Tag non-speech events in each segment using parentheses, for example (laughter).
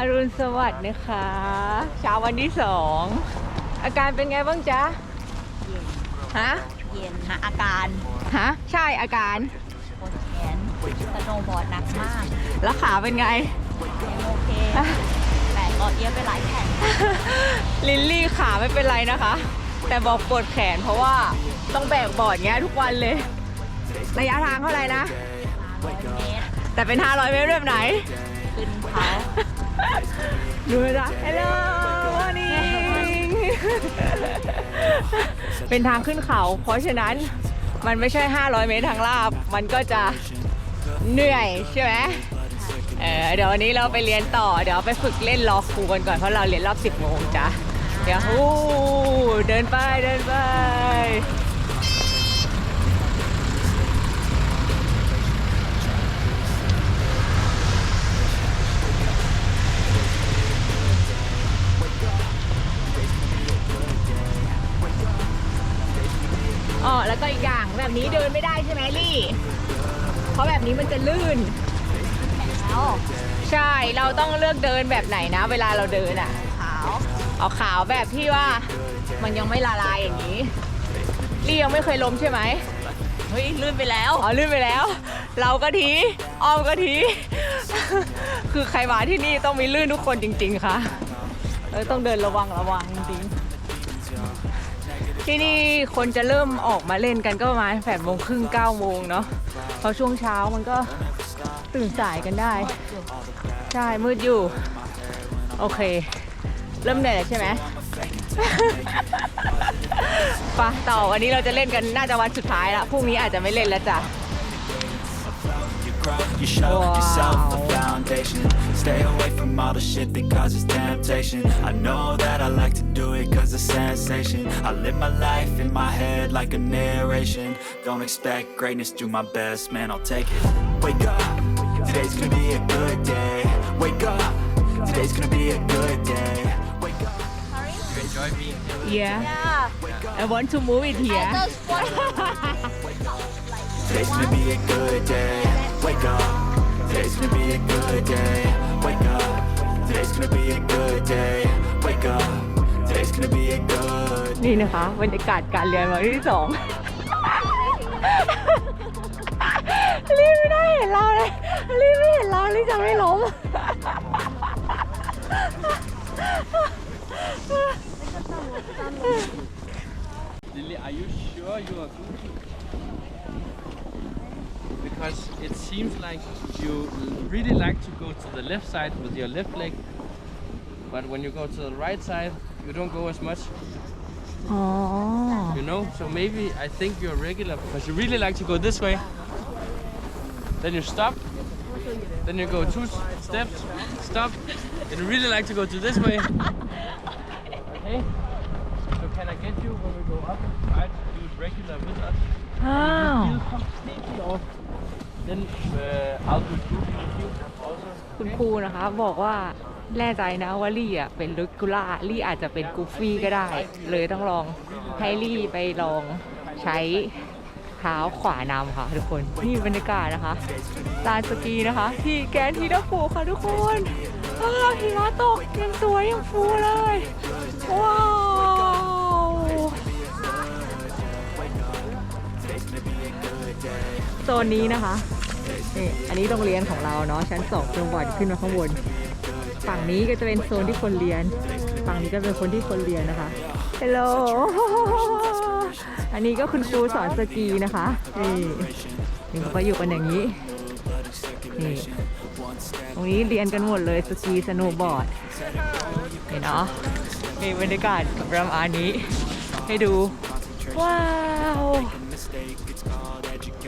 อรุณสวัสดิ์นะคะเช้าวันที่สองอาการเป็นไงบ้างจ๊ะเย็นฮะเย็นหาอาการฮะใช่อาการปวดแขนสโนว์บอร์ดหนักมากแล้วขาเป็นไงยังโอเคแต่ก็เอี้ยไปหลายแผ่นลิลลี่ขาไม่เป็นไรนะคะ แต่บอกปวดแขนเพราะว่าต้องแบกบอร์ดเงี้ยทุกวันเลยระยะทางเท่าไหร่นะ500เมตรแต่เป็น 500 เมตรแบบไหนขึ้นเขา ดูนะจ๊ะ Hello morning เป็นทางขึ้นเขา เพราะฉะนั้นมันไม่ใช่ 500 เมตรทางลาบ มันก็จะเหนื่อยใช่ไหมเออเดี๋ยววันนี้เราไปเรียนต่อ เดี๋ยวไปฝึกเล่นรอครูกันก่อน เพราะเราเรียนรอบ 10 โมงจ้ะ เดี๋ยวฮู้เดินไปเดินไป อ๋อแล้วก็อีกอย่างแบบนี้เดินไม่ได้ใช่ไหมลี่ เพราะแบบนี้มันจะลื่นแล้วใช่เราต้องเลือกเดินแบบไหนนะ เวลาเราเดินอะ ขาว เอาขาวแบบที่ว่ามันยังไม่ละลายอย่างนี้ลี่ยังไม่เคยล้มใช่ไหมเฮ้ยลื่นไปแล้ว อ๋อลื่นไปแล้ว เราก็ทีอ้อมก็ที คือใครมาที่นี่ต้องมีลื่นทุกคนจริง ๆ ค่ะเออต้องเดินระวังระวังจริงๆ ที่นี่คนจะเริ่มออกมาเล่นกันก็ประมาณแปดโมงครึ่งเก้าโมงเนาะเพราะช่วงเช้ามันก็ตื่นสายกันได้ ใช่ มืดอยู่ โอเค เริ่มเหนื่อยแล้วใช่ไหมไปะต่อวันนี้เราจะเล่นกันน่าจะวันสุดท้ายละพรุ่งนี้อาจจะไม่เล่นแล้วจ้ะ You you show yourself a foundation. Stay away from all the shit that causes temptation. I know that I like to do it cause it's sensation. I live my life in my head like a narration. Don't expect greatness, do my best, man, I'll take it. Wake up, today's gonna be a good day. Wake up, today's gonna be a good day. Wake up. You enjoy being here? yeah yeah I want to move it here just want (laughs) Today's gonna be a good day. Wake up. Today's gonna be a good day. Wake up. Today's gonna be a good day. Wake up. Today's gonna be a good นี่นะคะบรรยากาศการเรียนวันที่สองลี่ไม่ได้เห็นเราเลยลี่ไม่เห็นเราลี่จะไม่ล้ม Lily, are you sure you are good? seems like you really like to go to the left side with your left leg, but when you go to the right side, you don't go as much. Oh. You know, so maybe I think you're regular because you really like to go this way. Then you stop. Then you go two steps, stop. And you really like to go to this way. okay. So can I get you when we go up? Try do it regular with us. Oh. คุณครูนะคะบอกว่าแน่ใจนะว่าลี่อะเป็นลุกูล่าลี่อาจจะเป็นกูฟี่ก็ได้ เลยต้องลองให้ลี่ไปลองใช้เท้าขวานำค่ะทุกคนนี่บรรยากาศนะคะลานสกีนะคะ ที่แกนทีดัฟูค่ะทุกคนอ้าวหิมะตกยังสวยยังฟูเลย ว้าวโซนนี้นะคะ นี่อันนี้โรงเรียนของเราเนาะชั้นสองจังหวัดขึ้นมาข้างบน ฝั่งนี้ก็จะเป็นโซนที่คนเรียน ฝั่งนี้ก็เป็นคนที่คนเรียนนะคะฮัลโหลอันนี้ก็คุณครูสอนสกีนะคะนี่นี่เขาก็อยู่กันอย่างนี้นี่ตรงนี้เรียนกันหมดเลยสกีสโนว์บอร์ดนี่เนาะนี่บรรยากาศประมาณนี้ ให้ดู ว้าว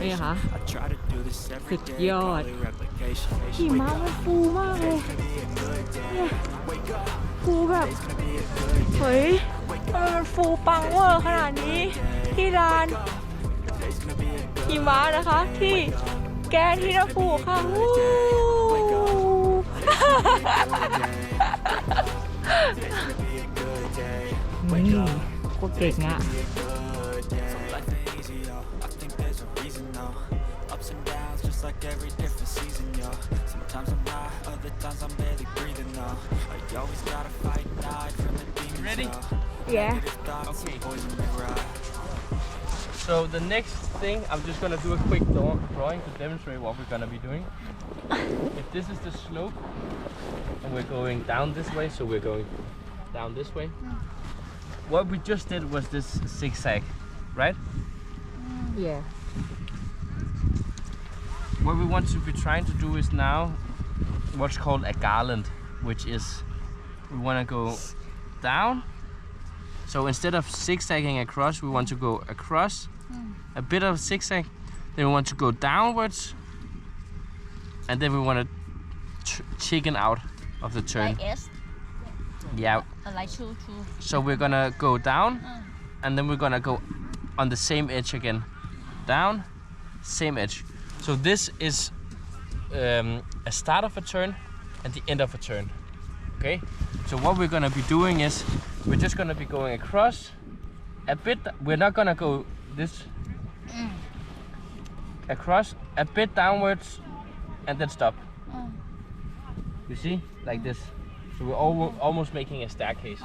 นี่ค่ะสุดยอดหิมะมันฟูมากเลยเนี่ยฟูแบบเฮ้ยทำไมมันฟูปังเวอร์ขนาดนี้ ที่ร้านหิมะนะคะที่แกนที่ระฟูค่ะวู้นี่โคตรเก่งอะ Ups and downs, just like every different season, yo. Sometimes I'm high, other times I'm barely breathing, though. You always gotta fight and hide from the demons. Ready? uh, yeah Okay. poison. So the next thing, I'm just gonna do a quick drawing to demonstrate what we're gonna be doing. if this is the slope, and we're going down this way, so we're going down this way. What we just did was this zigzag, right? yeah What we want to be trying to do is now what's called a garland, which is we want to go down. So instead of zigzagging across, we want to go across a bit of zigzag. Then we want to go downwards, and then we want to ch- chicken out of the turn. like S Yeah. uh, like two two So we're gonna go down, and then we're gonna go on the same edge again. Down, same edge. So this is um, a start of a turn and the end of a turn. Okay. So what we're gonna be doing is we're just gonna be going across a bit. We're not gonna go this across a bit downwards and then stop. You see, like this. So we're al- almost making a staircase.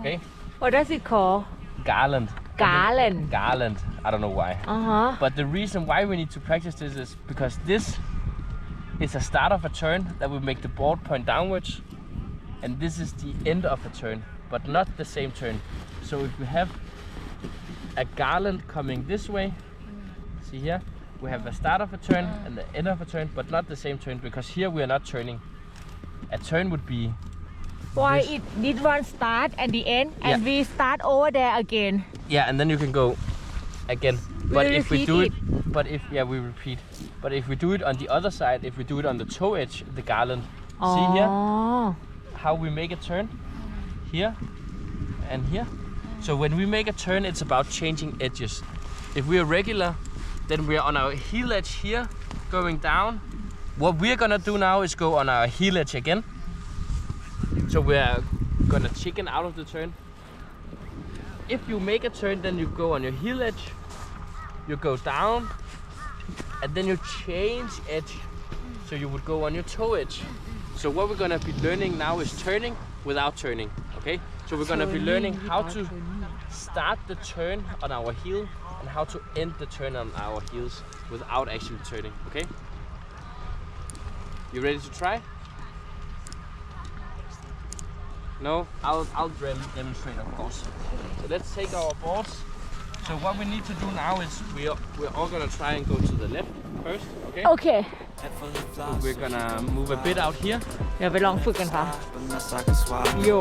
Okay. what does it call Garland. garland Garland. I don't know why. uh-huh But the reason why we need to practice this is because this is a start of a turn that will make the board point downwards, and this is the end of a turn, but not the same turn. So if we have a garland coming this way, see here, we have a start of a turn and the end of a turn, but not the same turn because here we are not turning. A turn would be why it did one start at the end and Yeah. we start over there again Yeah, and then you can go again. But We if we do it. it, but if yeah, we repeat. But if we do it on the other side, if we do it on the toe edge, the garland. See here oh how we make a turn, here and here. So when we make a turn, it's about changing edges. If we are regular, then we are on our heel edge here, going down. What we're gonna do now is go on our heel edge again. So we're gonna chicken out of the turn. If you make a turn, then you go on your heel edge, you go down, and then you change edge. So you would go on your toe edge. So what we're gonna be learning now is turning without turning. Okay? So we're gonna be learning how to start the turn on our heel and how to end the turn on our heels without actually turning. Okay? You ready to try? No, I'll I'll dem- demonstrate of course. So let's take our boards. So what we need to do now is we are, we're all gonna try and go to the left first. Okay? โอเค Head full of So flaws, we're gonna move a bit out here. เดี๋ยวไปลองฝึกกันค่ะ Unless I can swap Yo.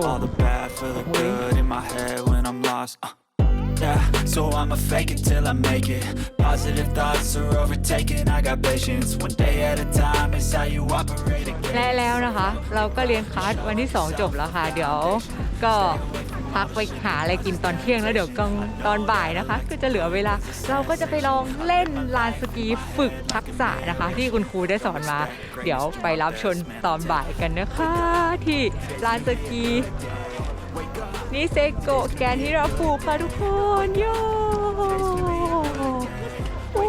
Yeah, so I'ma fake it till I make it. Positive thoughts are overtaken. I got patience. One day at a time is how you operate again. แล้วนะคะ เราก็เรียนคลาสวันที่ 2 จบแล้วค่ะ เดี๋ยวก็พักไปหาอะไรกินตอนเที่ยงแล้วเดี๋ยวกลางตอนบ่ายนะคะ ก็จะเหลือเวลา เราก็จะไปลองเล่นลานสกีฝึกทักษะนะคะ ที่คุณครูได้สอนมา เดี๋ยวไปรับชมตอนบ่ายกันนะคะ ที่ลานสกี นิเซโกะแกนฮิราฟูค่ะทุกคนโยโอ้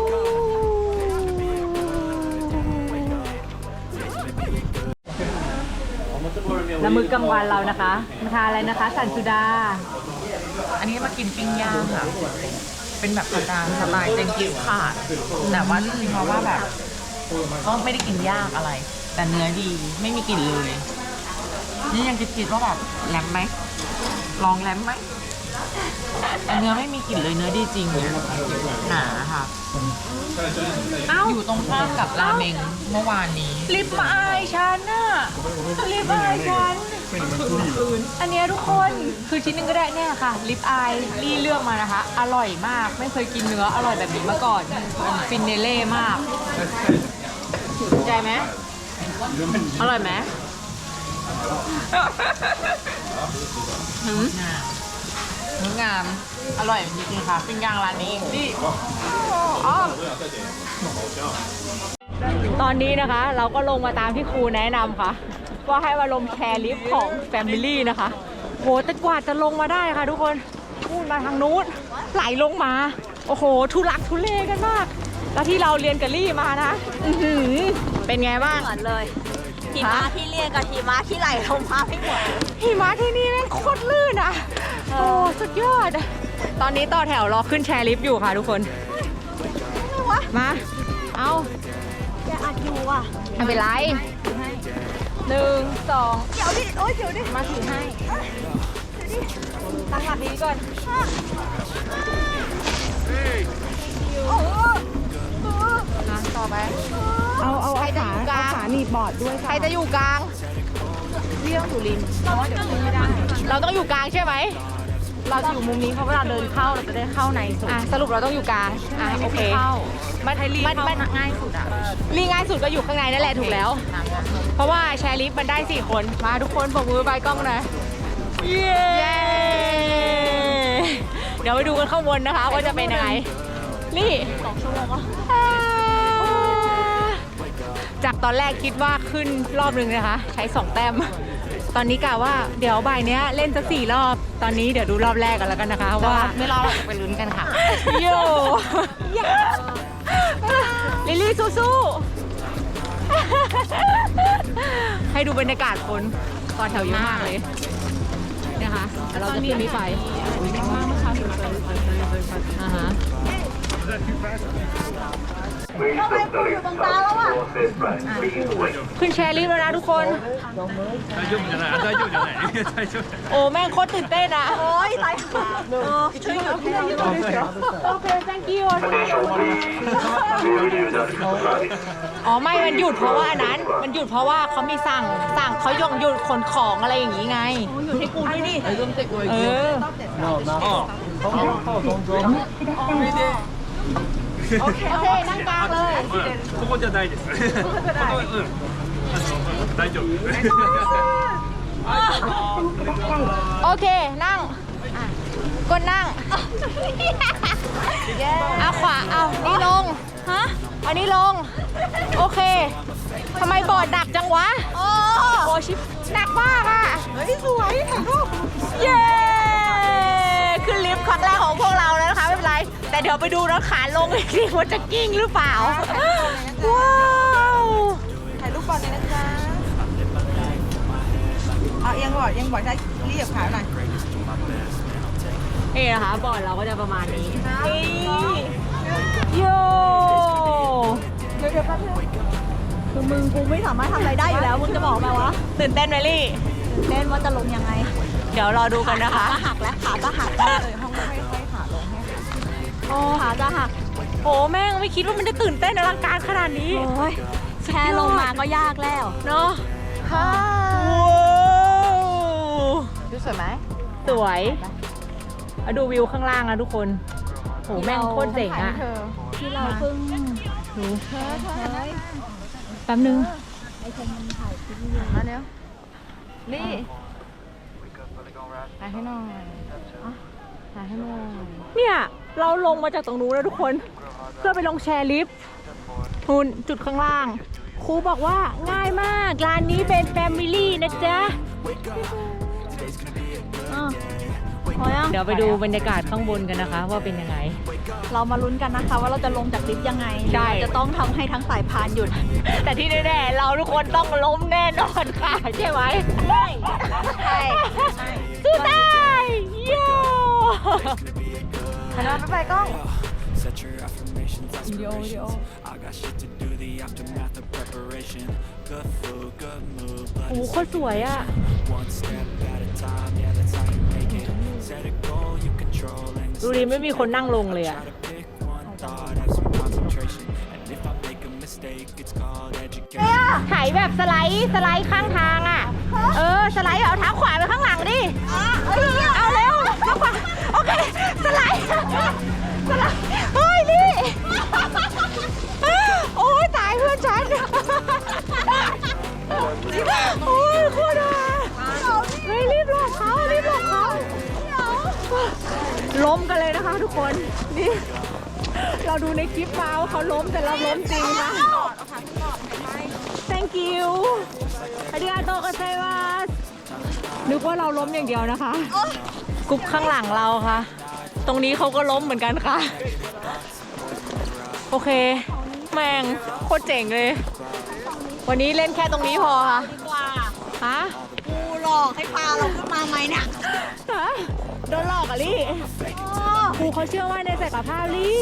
แล้วมื้อกลางวันเรานะคะมาทานอะไรนะคะ สันสุดา อันนี้มากินปิ้งย่างค่ะ เป็นแบบประการสไตล์เจงกิสข่านแต่ว่าจริงๆเพราะว่าแบบก็ไม่ได้กินยากอะไร แต่เนื้อดีไม่มีกลิ่นเลย นี่ยังคิดๆว่าแบบแรมไหม ลองแรมไหมแต่เนื้อไม่มีกลิ่นเลยเนื้อดีจริง หนาค่ะเอ้าอยู่ตรงข้ามกับราเมงเมื่อวานนี้ ลิปอายฉันน่ะลิปอายฉัน อันเนี้ยทุกคนคือชิ้นหนึงก็ได้เนี่ยค่ะ ลิปอายรี่เลือกมานะคะ อร่อยมากไม่เคยกินเนื้ออร่อยแบบนี้มาก่อนฟินเนเล่มากถูกใจไหมอร่อยไหม หืมเนื้องาม อร่อยจริงๆค่ะปิ้งย่างร้านนี้นี่อ๋อตอนนี้นะคะ เราก็ลงมาตามที่ครูแนะนำค่ะ ว่าให้มาลงแชร์ลิฟต์ของ Family นะคะ โหแต่กว่าจะลงมาได้ค่ะทุกคนนู่นมาทางนู้นไหลลงมา โอ้โห ทุลักทุเลกันมาก แล้วที่เราเรียนกับลี่มานะ อื้อหือเป็นไงบ้าง เหมือนเลย หิมะที่เรียกกับหิมะที่ไหลลงมาไม่เหมือนหิมะที่นี่แม่งโคตรลื่นอะ โอ้สุดยอด ตอนนี้ต่อแถวรอขึ้นแชร์ลิฟต์อยู่ค่ะทุกคน มา เอาจะอัดอยู่อะไม่เป็นไรหนึ่งสองเดี๋ยวดิโอ๊ยเดี๋ยวดิมาถือให้ตั้งหลักดีก่อนโอ้โหนะต่อไป เอาเอาใครเอาจะขาอยู่กลางเอาขาหนีบบอร์ดด้วยใคค่ะรจะอยู่กลาง เรื่องสุรินทร์เพราะว่าเดี๋ยวขึ้นไม่ได้ เราต้องอยู่กลางใช่ไหมเราจะอยู่มุมนี้เพราะเวลาเดินเข้าเราจะได้เข้าในสุดอะสรุปเราต้องอยู่กลางอะโอเค เข้ามันให้รีบมันเข้ามัน ง่ายสุดอะรีง่ายสุดก็อยู่ข้างในนั่นแหละถูกแล้ว เพราะว่าแชร์ลิฟต์มันได้ 4 คน มาทุกคนปรบมือไปกล้องหน่อยเย้เดี๋ยวไปดูกันข้างบนนะคะว่าจะเป็นยังไง นี่สองชั่วโมง จากตอนแรกคิดว่าขึ้นรอบหนึ่งนะคะ ใช้ 2 แต้ม ตอนนี้กะว่าเดี๋ยวบ่ายเนี้ยเล่นจะสี่รอบ ตอนนี้เดี๋ยวดูรอบแรกกันแล้วกันนะคะว่าไม่รอเราจะไปลุ้นกันค่ะ โยลิลลี่สู้ๆให้ดูบรรยากาศคนตอนแถวเยอะมากเลยนะคะแล้วเราจะขึ้นนี้ไปอ่าฮะทำไมกูอยู่ตรงกลางแล้วอะ ขึ้นแชร์ลิฟต์แล้วนะทุกคน 大丈夫じゃない大丈夫じゃない大丈夫 โอ้แม่งโคตรตื่นเต้นอะ โอ๊ยตายห่าเออช่วยหน่อย โอเค thank you อ๋อไม่ มันหยุดเพราะว่าอันนั้น มันหยุดเพราะว่าเขามีสั่ง สั่งเขายงหยุดขนของอะไรอย่างนี้ไง อยู่ที่กูด้วยดิ เออ โอเค โอเค นั่งกลางเลย ここじゃないですここじゃないうん大丈夫 โอเค นั่งอ่ะกดนั่ง เอาขวา เอา นี่ลง ฮะ อันนี้ลง โอเค ทำไมบอร์ดหนักจังวะ โอ้ โอ้ชิบหนักมากอ่ะ เฮ้ยสวยถ่ายรูป เย้ ขึ้นลิฟต์ครั้งแรกของพวกเรา แล้วนะคะไม่เป็นไรแต่เดี๋ยวไปดูนะขาลงอีกทีว่าจะกิ้งหรือเปล่า ว้าวถ่ายรูปก่อนเลยนะจ๊ะเอาเอียงบอร์ดเอียงบอร์ดใช้เรียบขาหน่อยนี่นะคะบอร์ดเราก็จะประมาณนี้นี่โยเดี๋ยวเดี๋ยวแป๊บนึงคือมึงกูไม่สามารถทำอะไรได้อยู่แล้วมึงจะบอกมาวะตื่นเต้นไหมลี่ เล่นว่าจะลงยังไง เดี๋ยวรอดูกันนะคะ ขาหักแล้วขาจะหักเลยห้องไม่ โอ้ขาจะหักโอ้แม่งไม่คิดว่ามันจะตื่นเต้นอลังการขนาดนี้ โอ้ยแค่ลงมาก็ยากแล้ว เนาะว้าวดูสวยไหมสวยมาดูวิวข้างล่างนะทุกคนโหแม่งโคตรเจ๋งอะที่เราเพิ่งดูแป๊บนึงมาเร็วนี่ถ่ายให้หน่อย อะถ่ายให้หน่อยเนี่ย เราลงมาจากตรงนู้นแล้วทุกคน เพื่อไปลงแชร์ลิฟต์ทุนจุดข้างล่าง ครูบอกว่าง่ายมาก ร้านนี้เป็นแฟมิลี่นะจ๊ะอะพอยังเดี๋ยวไปดูบรรยากาศข้างบนกันนะคะ ว่าเป็นยังไง เรามาลุ้นกันนะคะ ว่าเราจะลงจากลิฟต์ยังไงใช่เราจะต้องทำให้ทั้งสายพานหยุด แต่ที่แน่ๆเราทุกคนต้องล้มแน่นอนค่ะ ใช่ไหมใช่ใช่สู้ได้โย่ หันมาไปไปกล้อง Set your affirmations, aspirations. I got shit to do, the aftermath of preparation. Good food, good mood, blood โอ้โหโคตรสวยอะ One step at a time, yeah, that's how you make it. Set a goal you control and ดูดิไม่มีคนนั่งลงเลยอะ try to pick one thought, have some concentration. And if I make a mistake, it's called education. ถ่ายแบบสไลด์สไลด์ข้างทางอะ เออ สไลด์เอาเท้าขวาไปข้างหลังดิ เอาเร็ ข้าขวาโอเคสไลด์สไลด์เฮ้ยนี่โอ้ยตายเพื่อนฉันโอ้ยโคตรอะเฮ้ยรีบหลบเขารีบหลบเขาล้มกันเลยนะคะทุกคนนี่เราดูในคลิปมาว่าเขาล้มแต่เราล้มจริงนะ thank you อาริยาโตกัไซมัสนึกว่าเราล้มอย่างเดียวนะคะ กรุ๊ปข้างหลังเราค่ะ ตรงนี้เขาก็ล้มเหมือนกันค่ะ โอเค แม่งโคตรเจ๋งเลย วันนี้เล่นแค่ตรงนี้พอค่ะดีกว่าฮะกูหลอกให้พาเราขึ้นมาไหมเนี่ยฮะโดนหลอกอะลี่ครูเขาเชื่อว่าในศักยภาพลี่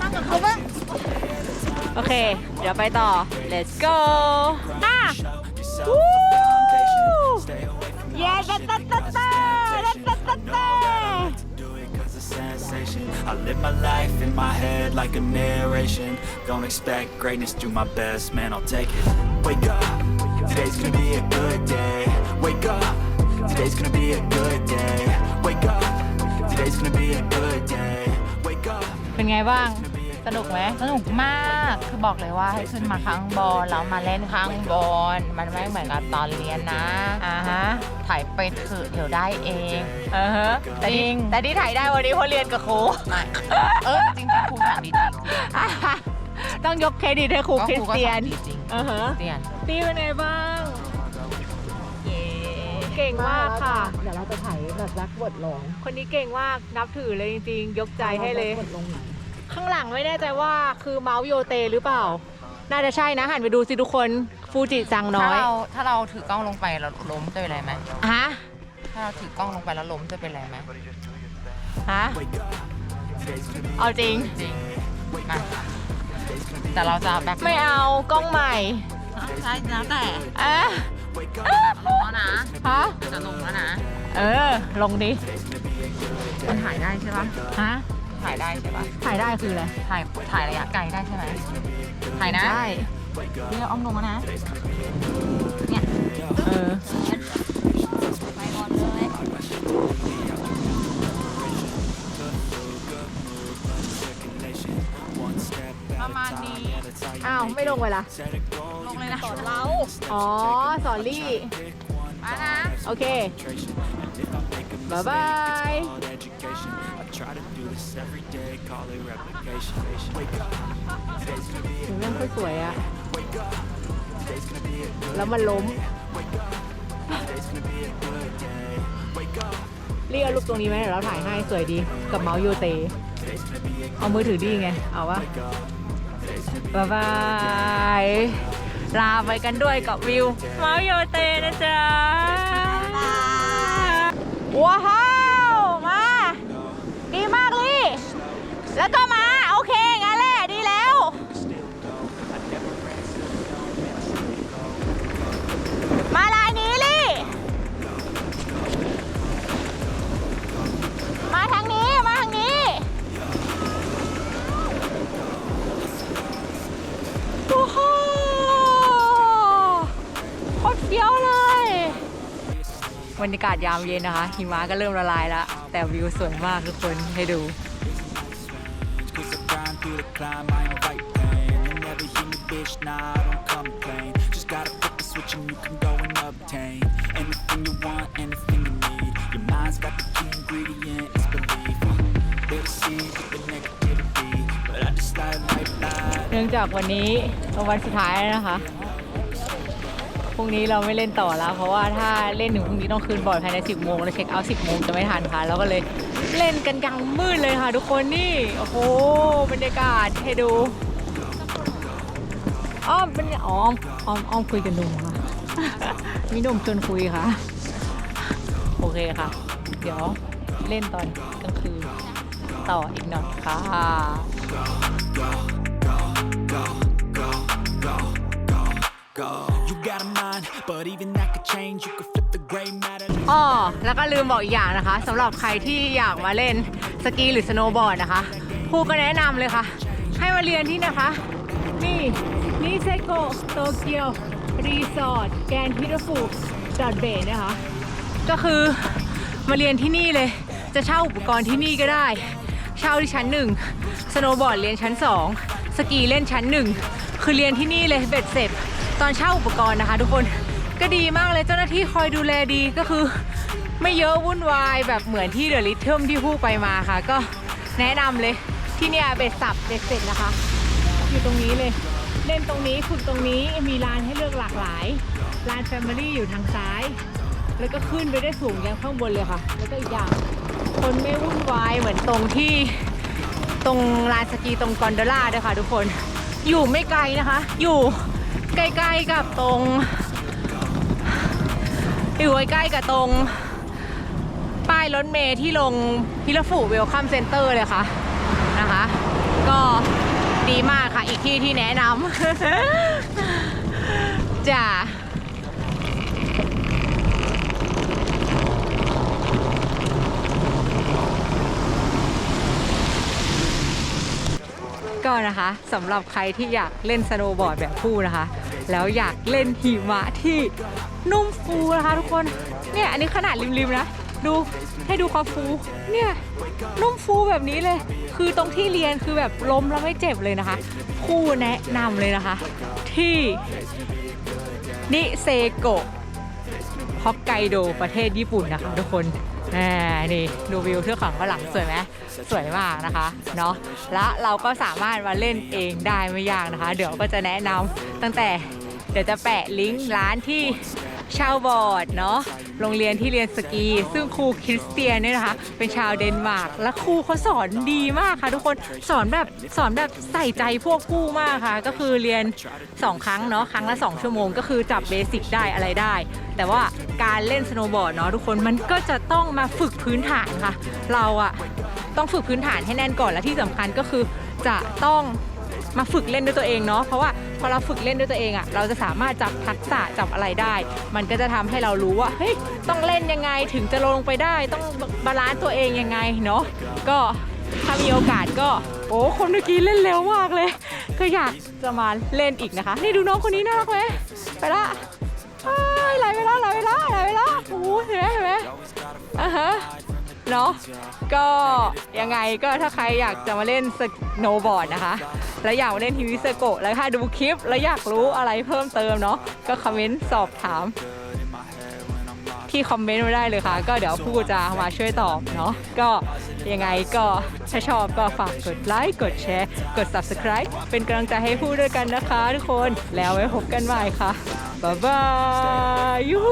นั่งกับเขาบ้างโอเค เดี๋ยวไปต่อ let's go อะ Yourself วู้ a foundation. Stay away from เย้ตัดตัดตัดตัดตัดตัดตัด do it cause it's sensation I live my life in my head like a narration Don't expect greatness, do my best, man, I'll take it Wake up, today's gonna be a good day Wake up, today's gonna be a good day Wake up, today's gonna be a good day Wake up เป็นไงบ้าง สนุกไหมสนุกมากคือบอกเลยว่าให้ขึ้นมาข้างบนแล้วมาเล่นข้างบนมันไม่เหมือนกับตอนเรียนนะอ่าฮะถ่ายไปเถอะเดี๋ยวได้เองอ่าฮะแต่ที่แต่ที่ถ่ายได้วันนี้เพราะเรียนกับครูไม่เออจริงๆครูสอนดีจริงต้องยกเครดิตให้ครูก็คริครูสก็เตีสยอนนดีจริงอ่าฮะเตียนตีเป็นไงบ้างเก่งมากค่ะ เดี๋ยวเราจะถ่ายแบบรักบทลง คนนี้เก่งมากนับถือเลยจริงๆ ยกใจให้เลยบทลงไหน ข้างหลังไม่แน่ใจว่าคือเมาส์โยเตหรือเปล่า น่าจะใช่นะหันไปดูสิทุกคนฟูจิซังน้ถ้าอยเราถ้าเราถือกล้องลงไปแล้วล้มจะเป็นไรไหมฮะถ้าเราถือกล้องลงไปแล้วล้มจะเป็นไรไหมฮะเอาจริง จริงมาแต่เราจะแบ็คไม่เอากล้องใหม่ใช่แล้วแต่อะลงแล้วนะฮะจะลงแล้วนะ เออ ลงดิมันถ่ายได้ใช่ปะฮะ ถ่ายได้ใช่ปะถ่ายได้คืออะไรถ่ายถ่ายระยะไกลได้ใช่ไหมถ่ายนะได้เดี๋ยวอ้อมลงแล้วนะเออไปก่อนเลยประมาณนี้อ้าวไม่ลงเลยล่ะลงเลยนะเราอ๋อสอรี่มานะโอเคบ๊ายบาย do this every day, call it replication Wake up, today's gonna be ถึงเรื่องสวยๆอะ Wake up, today's gonna be a good แล้วมันล้ม Today's gonna be a good day Wake up เรียกรูปตรงนี้ไหมเดี๋ยวเราถ่ายให้สวยดีกับเมาส์โยเตเอามือถือดีไง เอาวะบ๊ายบาย ลาไปกันด้วยกับวิว เมาส์โยเตนะจ๊ะ บรรยากาศยามเย็นนะคะ หิมะก็เริ่มละลายแล้ว แต่วิวสวยมากทุกคนให้ดู เนื่องจากวันนี้เป็นวันสุดท้ายนะคะ พรุ่งนี้เราไม่เล่นต่อแล้ว เพราะว่าถ้าเล่นถึงพรุ่งนี้ต้องคืนบอร์ดภายใน 10 โมงแล้วเช็คเอาท์10 โมงจะไม่ทันค่ะเราก็เลยเล่นกันกลางมืดเลยค่ะ ทุกคนนี่ โอ้โหบรรยากาศให้ดู อ้อมเป็นอ้อมอ้อมอ้อมคุยกับหนุ่มค่ะ มีหนุ่มชวนคุยค่ะ โอเคค่ะ เดี๋ยวเล่นตอนกลางคืนต่ออีกหน่อยค่ะ แล้วก็ลืมบอกอีกอย่างนะคะสำหรับใครที่อยากมาเล่นสกีหรือสโนว์บอร์ดนะคะครูก็แนะนำเลยค่ะ ให้มาเรียนที่นะคะ นี่นิเซโกโตเกียวรีสอร์ทแกนฮิโรฟุดอดเบนะคะ ก็คือมาเรียนที่นี่เลย จะเช่าอุปกรณ์ที่นี่ก็ได้ เช่าที่ชั้นหนึ่งสโนว์บอร์ดเรียนชั้นสองสกีเล่นชั้นหนึ่งคือเรียนที่นี่เลยเบ็ดเสร็จตอนเช่าอุปกรณ์นะคะ ทุกคนก็ดีมากเลยเจ้าหน้าที่คอยดูแลดีก็คือ ไม่เยอะวุ่นวายแบบเหมือนที่เดอะลิทเทิมที่พูดไปมาค่ะ ก็แนะนำเลยที่เนี่ยเบ็ดสับเบ็ดเสร็จนะคะ อยู่ตรงนี้เลย เล่นตรงนี้ฝึกตรงนี้มีลานให้เลือกหลากหลายลานแฟมิลี่อยู่ทางซ้าย แล้วก็ขึ้นไปได้สูงยังข้างบนเลยค่ะ แล้วก็อีกอย่าง คนไม่วุ่นวายเหมือนตรงที่ตรงลานสกีตรงกอนโดล่าด้วยค่ะ ทุกคนอยู่ไม่ไกลนะคะ อยู่ใกล้ๆกับตรงอยู่ใกล้ๆกับตรง ป้ายรถเมล์ที่ลงพิลฟูเวลคัมเซ็นเตอร์เลยค่ะนะคะ ก็ดีมากค่ะ อีกที่ที่แนะนำจ้ะก็นะคะสำหรับใครที่อยากเล่นสโนว์บอร์ดแบบคู่นะคะ แล้วอยากเล่นหิมะที่นุ่มฟูนะคะทุกคน เนี่ยอันนี้ขนาดริมๆนะ ดูให้ดูความฟู เนี่ยนุ่มฟูแบบนี้เลย คือตรงที่เรียนคือแบบล้มแล้วไม่เจ็บเลยนะคะ คู่แนะนำเลยนะคะ ที่นิเซโกะฮอกไกโดประเทศญี่ปุ่นนะคะทุกคนนี่ดูวิวเทือกเขาข้างหลังสวยไหมสวยมากนะคะเนาะและเราก็สามารถมาเล่นเองได้ไม่ยากนะคะ เดี๋ยวก็จะแนะนำตั้งแต่เดี๋ยวจะแปะลิงก์ร้านที่ ช่าบอร์ดเนาะโรงเรียนที่เรียนสกี ซึ่งครูคริสเตียนเนี่ยนะคะ เป็นชาวเดนมาร์กและครูเขาสอนดีมากค่ะ ทุกคนสอนแบบสอนแบบใส่ใจพวกผู้มากค่ะ ก็คือเรียน 2 ครั้งเนาะครั้งละ 2 ชั่วโมงก็คือจับเบสิกได้อะไรได้ แต่ว่าการเล่นสโนว์บอร์ดเนาะทุกคนมันก็จะต้องมาฝึกพื้นฐานค่ะ เราอะต้องฝึกพื้นฐานให้แน่นก่อนและที่สำคัญก็คือจะต้อง มาฝึกเล่นด้วยตัวเองเนาะเพราะว่าพอเราฝึกเล่นด้วยตัวเองอะเราจะสามารถจับทักษะจับอะไรได้ มันก็จะทำให้เรารู้ว่าเฮ้ยต้องเล่นยังไงถึงจะลงไปได้ ต้องบาลานซ์ตัวเองยังไงเนาะก็ถ้ามีโอกาสก็โอ้คนเมื่อกี้เล่นเร็วมากเลย ก็อยากจะมาเล่นอีกนะคะ นี่ดูน้องคนนี้น่ารักไหมไปละอ้ายไหลไปล้วไหลไปล้วไหลไปล้วโอ้เห็นไหมเห็นไหมอ่าฮะเนาะก็ยังไงก็ถ้าใครอยากจะมาเล่นสโนว์บอร์ดนะคะ แล้วอยากเล่นฮิวิเซโกะแล้วถ้าดูคลิป แล้วอยากรู้อะไรเพิ่มเติมเนาะก็คอมเมนต์สอบถาม ที่คอมเมนต์ไว้ได้เลยค่ะ ก็เดี๋ยวผู้จะมาช่วยตอบเนาะก็ยังไงก็ถ้าชอบก็ฝากกดไลค์กดแชร์กด subscribe เป็นกำลังใจให้ผู้ด้วยกันนะคะทุกคนแล้วไว้พบกันใหม่ค่ะบ๊ายบายยู